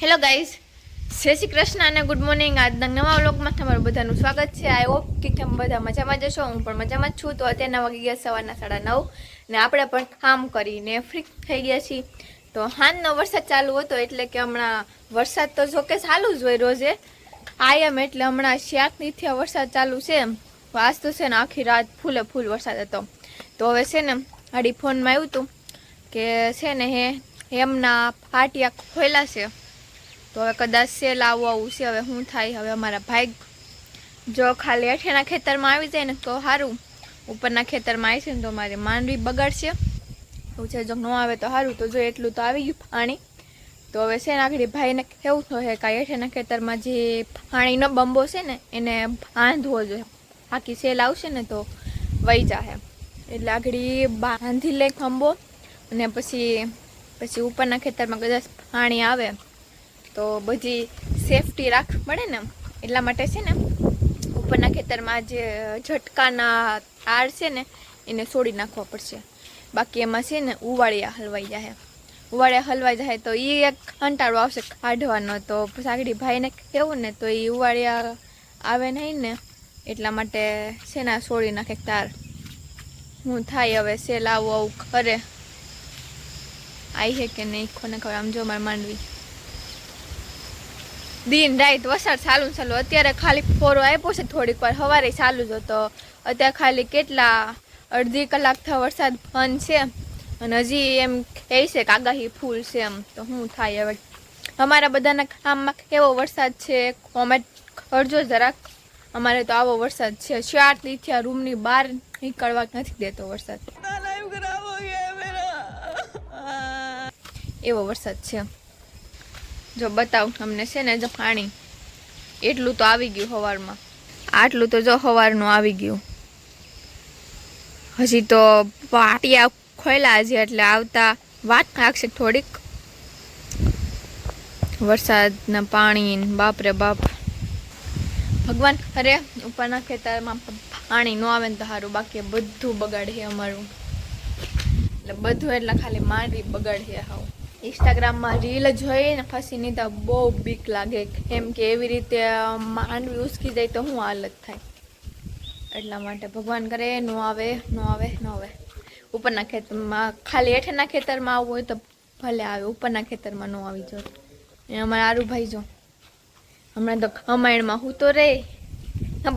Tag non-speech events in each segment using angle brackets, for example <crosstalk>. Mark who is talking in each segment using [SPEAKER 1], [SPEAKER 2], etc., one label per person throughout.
[SPEAKER 1] Hello guys જય શ્રી કૃષ્ણ અને good morning આજના નવા વ્લોગમાં તમારું બધાનું સ્વાગત છે. આઈ હોપ કે તમે બધા મજામાં જશો હું પણ મજામાં છું. તો અત્યારના વાગી ગયા સવારના સાડા નવ ને આપણે પણ કામ કરીને ફ્રી થઈ ગયા છીએ. તો હાનનો વરસાદ ચાલુ હતો એટલે કે હમણાં વરસાદ તો જો કે ચાલુ જ હોય રોજે. આયમ એટલે હમણાં શાકની વરસાદ ચાલુ છે. આજ તો છે ને આખી રાત ફૂલે ફૂલ વરસાદ હતો. તો હવે છે ને હાડી ફોનમાં આવ્યું હતું કે છે ને હે એમના ફાટિયા ખોલ્યા છે. તો હવે કદાચ સેલ આવું આવું છે, હવે શું થાય? હવે અમારા ભાઈ જો ખાલી અઠેના ખેતરમાં આવી જાય ને તો સારું. ઉપરના ખેતરમાં આવી છે ને તો મારી માંડવી બગાડશે. એવું છે, જો ન આવે તો સારું. તો જો એટલું તો આવી ગયું પાણી. તો હવે છે નાખડી ભાઈને કેવું થશે કાંઈ અઠેના ખેતરમાં જે પાણીનો બંબો છે ને, એને બાંધવો જોઈએ. આખી સેલ આવશે ને તો વહી જાહે. એટલે આગળી બાંધી લે ખંભો. અને પછી પછી ઉપરના ખેતરમાં કદાચ પાણી આવે. તો બધી સેફટી રાખ પડે ને એટલા માટે છે ને ઉપરના ખેતરમાં જે ઝટકાના તાર છે ને, એને છોડી નાખવા પડશે. બાકી એમાં છે ને ઉવાળિયા હલવાઈ જાય ઉવાળિયા હલવાઈ જાય તો એ એક કંટાળો આવશે કાઢવાનો. તો સાગડી ભાઈને કેવું ને તો એ ઉવાળિયા આવે નહીં ને એટલા માટે છે ને છોડી નાખે તાર. હું થાય હવે સેલ આવું આવું કરે. આવી છે કે નહીં કોને ખબર, આમ જો મારે માંડવી. દિન રાત વરસાદ ચાલુ ચાલુ. અત્યારે ખાલી ફોરો આપ્યો છે થોડીક વાર. સવારે ચાલુ જ હતો. અત્યારે ખાલી કેટલા અડધી કલાક થયા વરસાદ બંધ છે. અને હજી એમ કહે છે કે આગાહી ફૂલ છે એમ. તો શું થાય હવે. અમારા બધાના કામમાં કેવો વરસાદ છે? કોમેન્ટ કરજો જરાક. અમારે તો આવો વરસાદ છે. ચાર દી થયા રૂમની બહાર નીકળવા નથી દેતો વરસાદ. એવો વરસાદ છે. જો બતાવ તમને છે ને જો પાણી, એટલું તો આવી ગયું સવારમાં આટલું તો જો સવારનું આવી ગયું. હજી તો પાટિયા ખોલા છે એટલે આવતા વાત લાગશે થોડીક. વરસાદના પાણી બાપરે બાપ. ભગવાન, અરે ઉપરના ખેતરમાં પાણી ન આવે ને તો સારું બાકી બધું બગાડે અમારું. એટલે બધું એટલે ખાલી માંડવી બગાડે હાવ. ઇન્સ્ટાગ્રામમાં રીલ જોઈને ફસીને તો બહુ બીક લાગે. કેમ કે એવી રીતે માંડવી ઉસકી જાય તો હું હાલત થાય. એટલા માટે ભગવાન કરે નો આવે નો આવે નો આવે. ઉપરના ખેતરમાં ખાલી હેઠળના ખેતરમાં આવવું હોય તો ભલે આવે ઉપરના ખેતરમાં ન આવી જો એ અમારા આરુ ભાઈ જો હમણાં તો અમાયણમાં હું તો રે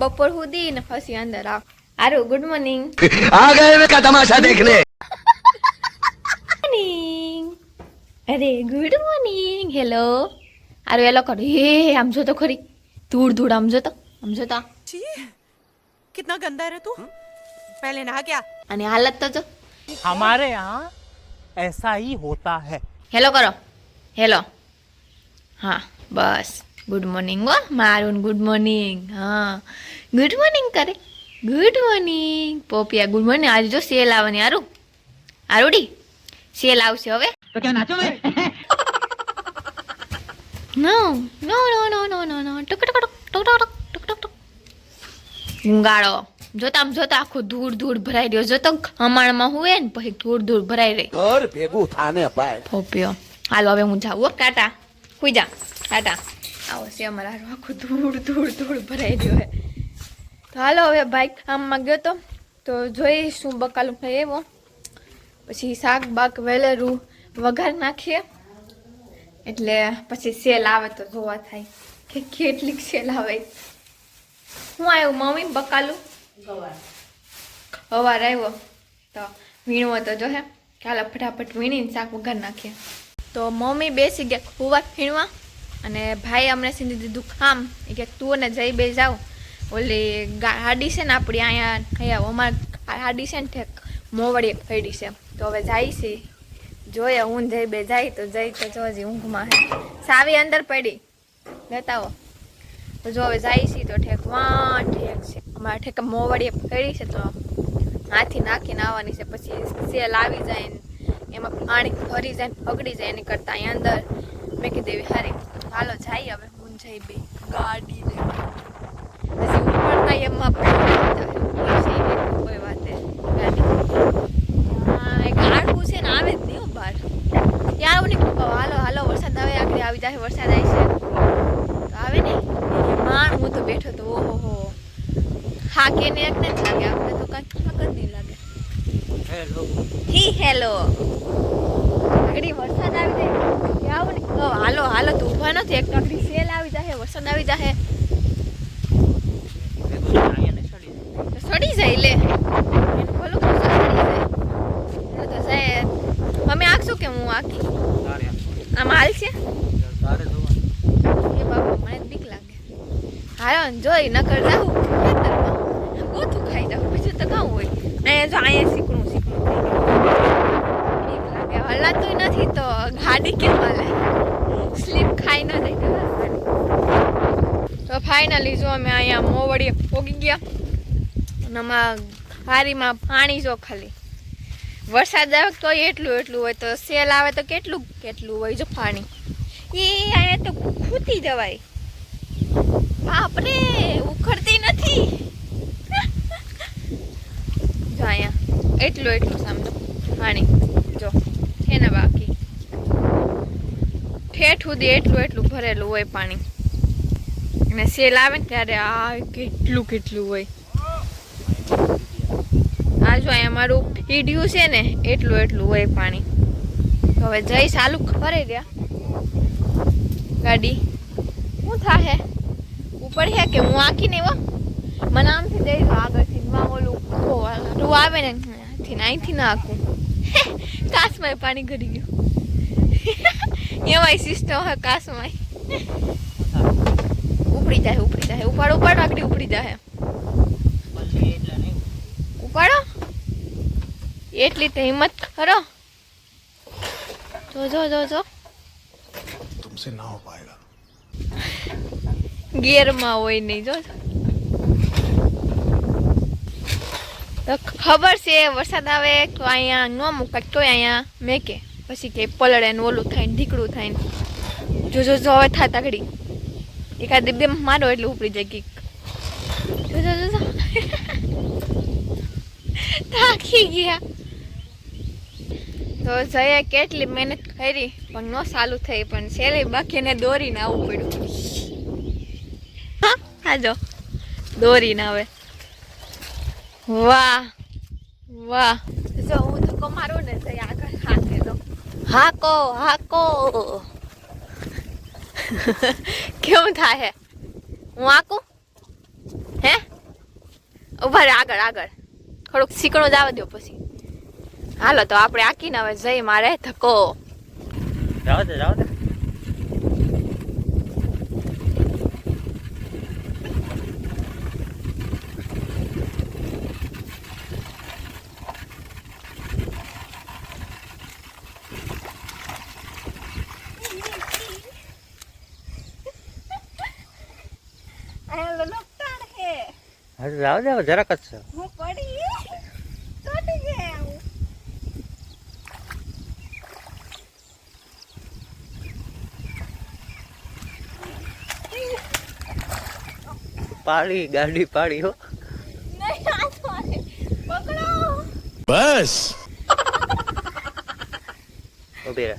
[SPEAKER 1] બપોર સુધી ને ફસી અંદર આવ. Aru good morning. <laughs>
[SPEAKER 2] આ ગયા તમાશા
[SPEAKER 1] દેખને અરે ગુડ મોર્નિંગ હેલો અરે હેલો કર હે આમ જો તો ખરી ધૂળ ધૂળ આમ જો તો આમ જો તો
[SPEAKER 3] छी कितना गंदा है रे तू पहले नहा क्या
[SPEAKER 1] અને હાલત તો જો
[SPEAKER 4] हमारे यहाँ ऐसा ही होता है
[SPEAKER 1] હેલો કરો હેલો હા બસ ગુડ મોર્નિંગ હો મારું ગુડ મોર્નિંગ હા ગુડ મોર્નિંગ કરે ગુડ મોર્નિંગ પોપિયા ગુડ મોર્નિંગ આજે જો સેલ આવવાની હારું હારુડી સેલ આવશે હવે તો ક્યાં નાચો મેં નો નો નો નો નો નો નો ટક ટક ટક ટક ટક ટક ટક ગુંગાળો જોતા આમ જોતા આખું ધૂળ ધૂળ ભરાઈ રહ્યો. જોતો હમાણમાં હુએ ને પછી ધૂળ ધૂળ ભરાઈ રહી.
[SPEAKER 2] ઘર ભેગું થાને ભાઈ.
[SPEAKER 1] ફોપ્યો હાલો હવે હું જાઉં ટાટા. સુઈ જા. ટાટા. આવો છે અમારા આખું ધૂળ ધૂળ ધૂળ ભરાઈ રહ્યો હે. તો હાલો હવે બાઇક આમમાં ગયો તો. તો જોઈશું બકાલું ખાઈ એવો. પછી શાક બાક વેલેરું વઘાર નાખીએ. એટલે પછી સેલ આવે તો જોવા થાય કે કેટલીક સેલ આવે. હું આવ્યું મમ્મી બકાલું? અવાર આવ્યો તો વીણવો તો જો હે. ચાલો ફટાફટ વીણીને શાક વઘાર નાખીએ. તો મમ્મી બેસી ગયા કુવા ફીણવા અને ભાઈ અમને સીધી દીધું ખામ. એ કે તું અને જઈ બે જાઓ. ઓલી ગાડી છે ને આપણી અહીંયા અહીંયા અમારે ગાડી છે ને ઠેક મોવડીએ ફેડી છે. તો હવે જાય છે. જોઈએ હું જઈ બે જાય તો જઈ તો જો હજી ઊંઘમાં સાવી અંદર પડી. બતાવો. તો જો હવે જાય છે તો ઠેક વાં ઠેક છે. અમારે ઠેક મોવડીએ પડી છે તો હાથી નાખીને આવવાની છે, પછી સેલ આવી જાય ને એમાં પાણી ભરી જાય ને બગડી જાય એની કરતાં અહીં અંદર. મેં એવી હારી. હાલો, જાય હવે હું જઈ બે. ગાડી લે હજી ઉપડતા એમાં કોઈ વાત. ગાડી. આડવું છે ને, આવે જ નહીં હો બહાર ત્યાં આવું ને હાલો હાલો વરસાદ આવે આખરે આવી જાય વરસાદ આવી છે તો આવે ને? માણ હું તો બેઠો તો ઓહો હો. કે ને એક ને લાગે આપણે તો કાંઈ જ નહીં લાગે.
[SPEAKER 4] Hello
[SPEAKER 1] hi hello. આગળ વરસાદ આવી જાય. આવું ને. તો હાલો હાલો તો ઊભા નથી. એક આગળ સેલ આવી જાય વરસાદ આવી જાય. તો સડી જાય લે એનું ભલું તો સડી જાય એટલે તો સાહેબ અમે આખશું કે હું આખી આમ હાલ છે એ બાપા મને તો બીક લાગે ને જોઈ નકર જાવું ખેતરમાં ગોથું ખાઈ દઉં બીજું તો કાં હોય? અહીંયા જો અહીંયા શીખણું ગયું. હલાતું નથી તો ગાડી કેમ હાલે? સ્લીપ ખાઈ ન જાય. તો. ફાઇનલી જો અમે અહીંયા મોવડીએ પોગી ગયા. અને અમારા હારીમાં પાણી જો ખાલી. વરસાદ આવે તો એટલું એટલું હોય તો સેલ આવે તો કેટલું કેટલું હોય જો પાણી? એ અહીંયા તો ખૂતી જવાય બાપરે ઉખડતી નથી જો અહીંયા એટલું એટલું સમજો. પાણી જો છે ને બાકી. ઠેઠ સુધી એટલું એટલું ભરેલું હોય પાણી. અને સેલ આવે ને ત્યારે આ કેટલું કેટલું હોય. આ જો અહીંયા મારું ઈડ્યું છે ને, એટલું એટલું હોય પાણી. હવે જઈ ચાલુ કરે રહ્યા ગાડી. શું થાહે? ઉપર હે કે હું આખી ને મને આમથી જઈશ આગળથી ઓલું આવે ને ને અહીંથી નાખું કાસમાં પાણી ઘડી ગયું. એવાય સિસ્ટમ હોય કાસમાં ઉપડી જાય ઉપડી જાય. ઉપાડો ઉપાડો આગળ ઉપડી જાય. ઉપાડો. એટલી તો હિંમત કરો. જો જો જો જો.
[SPEAKER 5] તુમસે ના હો પાએગા
[SPEAKER 1] ગેરમાં હોય નહીં જો. ખબર છે, વરસાદ આવે તો અહીંયા ન મુકાય, તોય અહીંયા મેકે. પછી કે પલળે ને ઓલું થાય ને ઢીકડું થાય ને. જો જો જો, હવે થાય તગડી એકાદ બે મારો એટલે ઉપડી જાય કીક. જો જો. <laughs> થાકી ગયા. તો જઈએ કેટલી મહેનત કરી, પણ ન સારું થઈ, પણ છેલ્લે બાકીને દોરીને આવવું પડ્યું. હા જો દોરીને આવે. વાહ વાહ. જો હું તો કમારું ને તો આગળ હાથે તો. હાકો હાકો. કેવું થાય હું? હાકું? હે? ઊભા રે આગળ આગળ. થોડુંક શીકણું આવવા દો પછી. હાલો તો આપણે આકીને હવે જઈ મારે ધક્કો.
[SPEAKER 4] જાવ દે જાવ દે.
[SPEAKER 1] અહીંયા લલકતાણ હે
[SPEAKER 4] હા જાવ દે જરાક જ છે.
[SPEAKER 1] હું પડી. ચોટી ગયા
[SPEAKER 4] પાડી ગાડી પાડી હો.
[SPEAKER 5] બસ.
[SPEAKER 4] ઊભી રહે.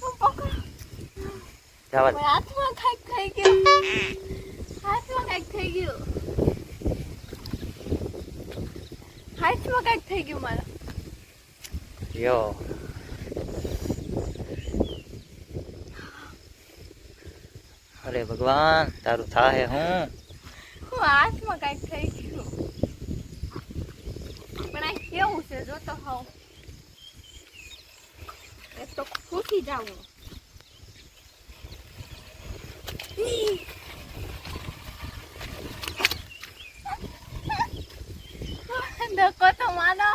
[SPEAKER 1] હું પકડો.
[SPEAKER 4] જવા
[SPEAKER 1] થઈ ગયું હાથમાં કાંઈક થઈ ગયું હાથમાં કાંઈક થઈ ગયું મારા
[SPEAKER 4] યો અરે ભગવાન, તારું થાહે હું?
[SPEAKER 1] હું હાથમાં કાંઈક થઈ ગયું પણ આ કેવું છે? જો તો હાવ. એક તો ખુશી જાવું ધક્કો તો માનો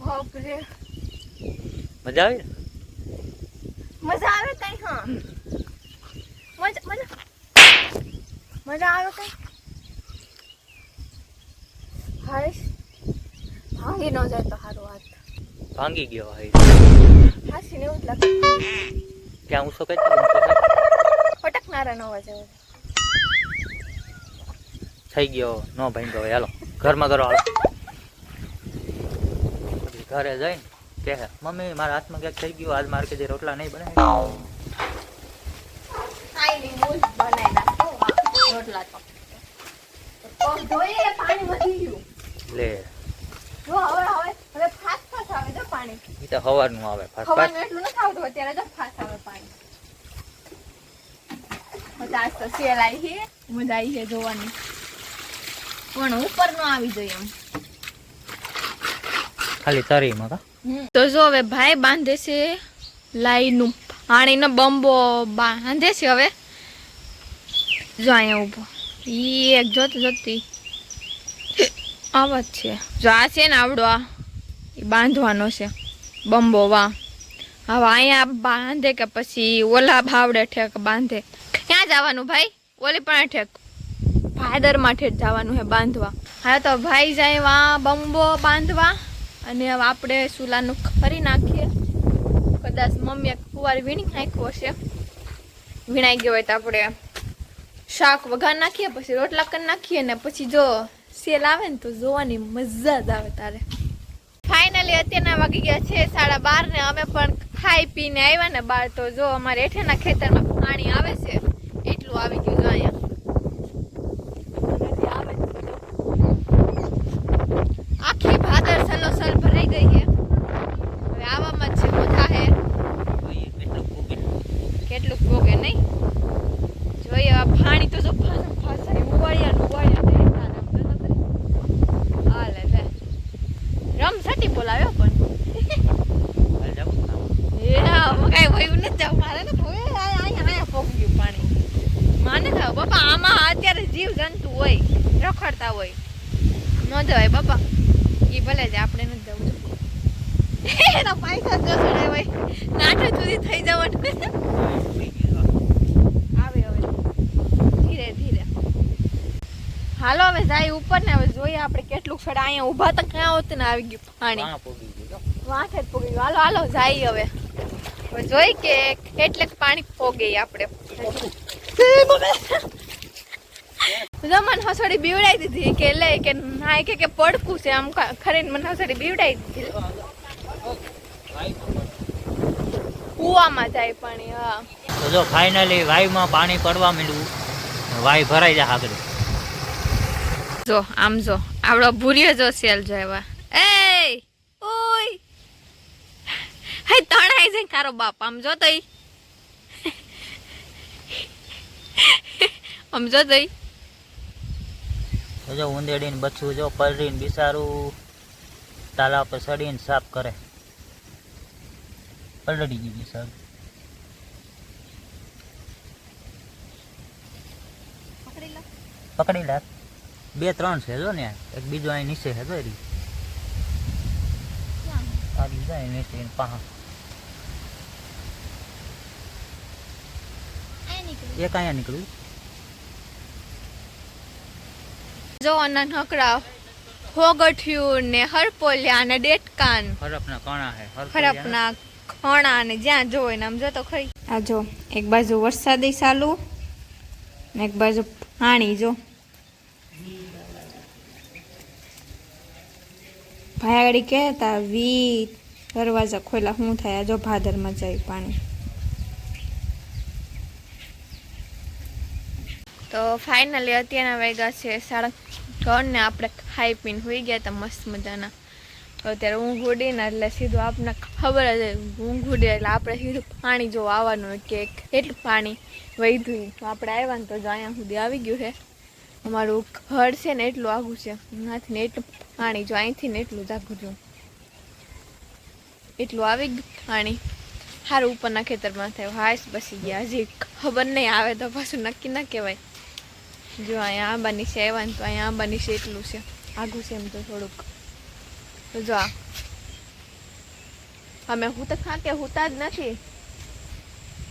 [SPEAKER 1] બાપરે
[SPEAKER 4] મજા આવી?
[SPEAKER 1] મજા આવે કઈ હા. મજા મજા. મજા આવે કઈ? હર્ષ ભાંગી ન જાય તો સારું વાત.
[SPEAKER 4] ભાંગી ગયો ભાઈ
[SPEAKER 1] હાસીને એવું જ લાગે.
[SPEAKER 4] ક્યાં હું શું
[SPEAKER 1] કહેતો ના સારા નવ આવે.
[SPEAKER 6] થઈ ગયો. નો ભાઈ ગયો હાલો. ઘરમાં કરો હાલો. ઘરે જઈને કે મમ્મી મારા હાથમાં ક્યાંક થઈ ગયું. આજ મારે જે રોટલા નહીં બને
[SPEAKER 1] કાંઈ નહીં, હું જ બનાવી નાખું. આ રોટલા તો. પગ ધોઈએ, પાણી વધી ગયું.
[SPEAKER 6] લે.
[SPEAKER 1] જો હવે હવે હવે ફાસ ફાસ આવે જો પાણી.
[SPEAKER 6] એ તો સવારનું આવે ફાસ્ટ ફાસ્ટ
[SPEAKER 1] એટલું નથી આવતું અત્યારે જો ફાસ આવે પાણી. હવે આજ સેલ આવી છે મજા આવી છે જોવાની. પણ ઉપર નો આવી જોઈએ એમ.
[SPEAKER 6] ખાલી તરીમાં કા?
[SPEAKER 1] તો જો હવે ભાઈ બાંધે છે લાઈનું. પાણીનો બંબો બાંધે છે હવે. જો અહીંયા ઊભો. ઈ એક જોત જોતી આવા જ છે. જો આ છે ને આવડો આ. બાંધવાનો છે. બંબો વાહ. હવે અહીંયા બાંધે કે પછી ઓલા ભાવડે ઠેક બાંધે. ક્યાં જવાનું ભાઈ? ઓલી પણ ઠેક. ભાદરમાં ઠેક જવાનું છે બાંધવા. હા તો ભાઈ જાય વા બંબો બાંધવા અને હવે આપણે સુલાનું ફરી નાખીએ. કદાચ મમ્મીએ કુંવાર વીણી નાખ્યો હશે. વીણાઈ ગયો હોય તો આપણે શાક વઘાર નાખીએ, પછી રોટલા કરી નાખીએ ને પછી જો સેલ આવે ને તો જોવાની મજા જ આવે તારે. ફાઇનલી અત્યારના વાગી ગયા છે સાડા બાર ને અમે પણ ખાઈ પીને આવ્યા ને બાર. તો જો અમારે હેઠેના ખેતરમાં પાણી આવે છે. એટલું આવી ગયું અહીંયા હજી આવે છે જો. આખી ભાદર સલોસલ ભરાઈ ગઈ છે હવે આવામાં જ છે બધા હે કેટલું પોગે નહીં જોઈએ આ પાણી તો જો ફાસમ ફાસાય ઉવાળ્યા ને ઉવાળ્યા ને એટલા ને આમ જો તો ખરી. આ લે લે રમ સટી બોલાવ્યો પણ
[SPEAKER 6] હાલ જાઉં કામ.
[SPEAKER 1] એ આમાં કાંઈ વયું નથી જાવ મારે ને હવે આ- અહીંયા અહીંયા પોગ્યું પાણી માને ખાવ બાપા આમાં અત્યારે જીવ જંતુ હોય રખડતા હોય ન જવાય બાપા એ ભલે જ આપણે નથી જવું <laughs> એના પાયખા જો ચડાય ભાઈ. નાટક સુધી થઈ જવાનું. <laughs> આવે હવે. ધીરે ધીરે. હાલો હવે જાય ઉપર ને હવે જોઈએ આપણે કેટલું સડા અહીંયા ઊભા તો ક્યાં હોત ને આવી ગયું પાણી.
[SPEAKER 6] વાં પોગી ગયું જો.
[SPEAKER 1] પોગી ગયું. હાલો હાલો જાય હવે. હવે જોઈ કે કેટલેક પાણી પોગે આપણે. <laughs> જમણ હસોડી બીવડાવી દીધી કે લે કે ના કે કે પડકું છે આમ ખરીને મને હસોડી બીવડાઈ કૂવામાં જાય પાણી હા.
[SPEAKER 6] તો જો ફાઇનલી વાયુમાં પાણી પડવા માંડ્યું વાય ભરાઈ જાય આગળ.
[SPEAKER 1] જો આમ જો આપણો ભૂર્યો જો સેલ જો એવા. એ ઓય. હે તણાઈ જાય તારો બાપ આમ જો તઈ. આમ જો તઈ.
[SPEAKER 6] જો ઉંદેડીને બચ્ચું જો પલરીને બિસારું તાલા પર સડીને સાફ કરે. પલડી ગયું બિસારું. પકડી લે. બે ત્રણ છે જો ને એક બીજો અહીં નીચે છે જો એ રહ્યું. આવી જાય નીચે એને પાહા. એક અહીંયા નીકળ્યું.
[SPEAKER 1] જો આના નકરા હોગઠિયું ને હરપોલિયા ને ડેટકાન.
[SPEAKER 6] હરપના કણા હે
[SPEAKER 1] હરપના ખણા ને જ્યાં જોવે ને આમ જો તો ખરી. આ જો એક બાજુ વરસાદી ચાલુ ને એક બાજુ પાણી જો. ભાઈ આગળ કહેતા વી દરવાજા ખોલા શું થાય? જો જો ભાદરમાં જાય પાણી. તો ફાઇનલી અત્યારના વાગ્યા છે સાડા ત્રણ ને આપણે ખાઈ પીને હોઈ ગયા હતા મસ્ત મજાના. અત્યારે ઊંઘ ઉડી ને એટલે સીધું આપણને ખબર જ ઊંઘ ઉડી એટલે આપણે સીધું પાણી જો આવવાનું કે એટલું પાણી વધ્યું તો આપણે આવ્યા ને તો અહીંયા સુધી આવી ગયું છે. અમારું ઘર છે ને એટલું આઘું છે. અહીંયાથી ને એટલું પાણી જો અહીંથી ને એટલું જ આઘું છું એટલું આવી ગયું પાણી. સારું ઉપરના ખેતરમાં થયું હાશ બસી ગયા. હજી ખબર નહીં આવે તો પાછું નક્કી ના કહેવાય. જો અહીંયા આંબાની છે આવ્યા ને તો અહીંયા આંબાની છે એટલું છે. આઘું છે એમ તો થોડુંક. તો જો આ. અમે હું તો ખા કે હુતા જ નથી.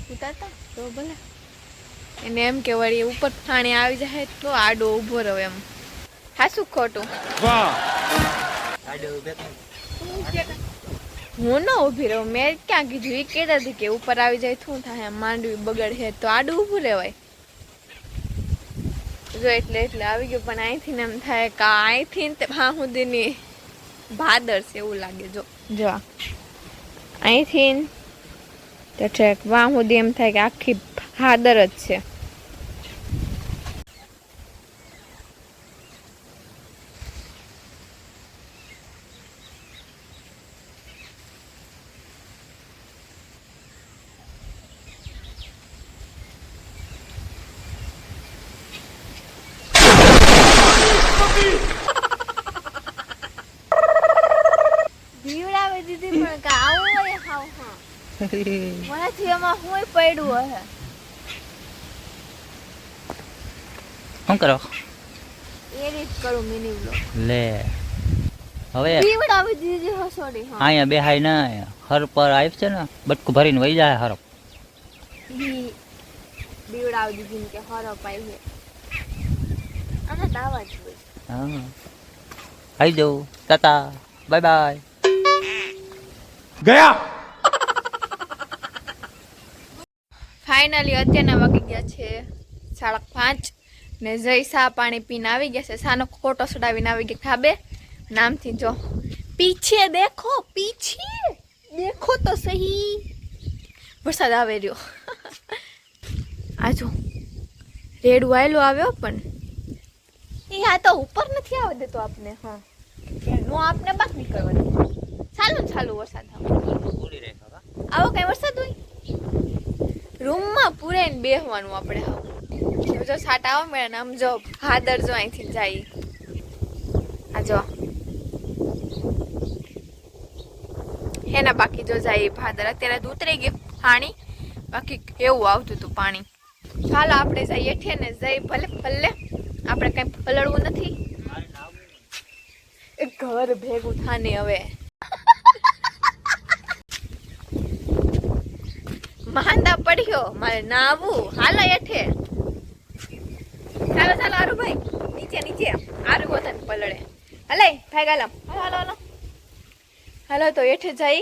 [SPEAKER 1] હુતાતા? તો ભલે. એને એમ કે વળી ઉપર પાણી આવી જાય તો આડો ઊભો રહ્યો એમ. હા શું ખોટું. હું ન ઊભી રહું. મેં ક્યાં કીધું? એ કહેતા હતી કે ઉપર આવી જાય શું થાય માંડવી બગડ છે તો આડું ઊભું રહેવાય. જો એટલે એટલે આવી ગયું, પણ અહીંથી એમ થાય કે અહીંથી ને હા સુધીની ભાદર છે એવું લાગે, જો. જો. અહીંથી તો ઠેક વાહ સુધી એમ થાય કે આખી ભાદર જ છે બીવડાવી દીધી પણ કે આવું હોય હાવ હા મારાથી એમાં હું પડ્યું હે
[SPEAKER 6] શું કરો
[SPEAKER 1] એડિટ કરું મિની બ્લોગ
[SPEAKER 6] લે હવે
[SPEAKER 1] બીવડાવી દીધી હસોડી હા
[SPEAKER 6] અહીંયા બેહાય ના હર પર આવી છે ને બટકું ભરીને વહી જાય હરપ
[SPEAKER 1] ઈ બીવડાવી દીધી ને કે હરપ આવી છે અને દાવા જ હોય
[SPEAKER 6] હા આવી જાઉં તાતા બાય બાય
[SPEAKER 5] गया।
[SPEAKER 1] ફાઇનલી અત્યારના વાગી ગયા છે સાડા પાંચ ને જય સા પાણી પીને આવી ગયા છે. સાનો ખોટો સડાવીને આવી ગયા ખાબે નામથી જો. પીછે દેખો પીછે. દેખો તો સહી. વરસાદ આવે રહ્યો. <laughs> આ જો. રેડું આયલો આવ્યો પણ. એ આ તો ઉપર નથી આવવા દેતો આપને હા. નો આપને બાક નીકળવાની ચાલુ ચાલુ વરસાદ. આવે આવો કઈ વરસાદ હોય? રૂમમાં પૂરાઈને બેહવાનું આપણે હવે. જો સાટા આવો મેં આમ જો હાદર જો અહીંથી જાય. આ જો. હેના બાકી જો જાય ભાદર. અત્યારે તો ઉતરી ગયું પાણી. બાકી એવું આવતું હતું પાણી. ચાલો આપણે જઈએ ઠે ને જઈ ભલે ભલે. આપણે કઈ પલળવું નથી. ઘર ભેગું થાને હવે. પડ્યો મારે નાવું હાલો એઠે ચાલો ચાલો આરુ ભાઈ. નીચે નીચે. આરુ વતન પલળે. હલે, ભાઈ ગાલમ હાલો હાલો હાલો. તો એઠે જઈ.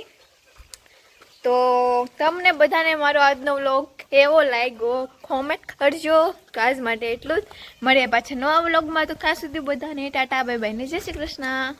[SPEAKER 1] તો તમને બધાને મારો આજનો વ્લોગ એવો લાગ્યો? કોમેન્ટ કરજો. તો માટે એટલું જ. મળીએ પાછા નવા વ્લોગમાં. તો ખાસ સુધી બધાને ટાટા બાય બાય ને જય શ્રી કૃષ્ણ.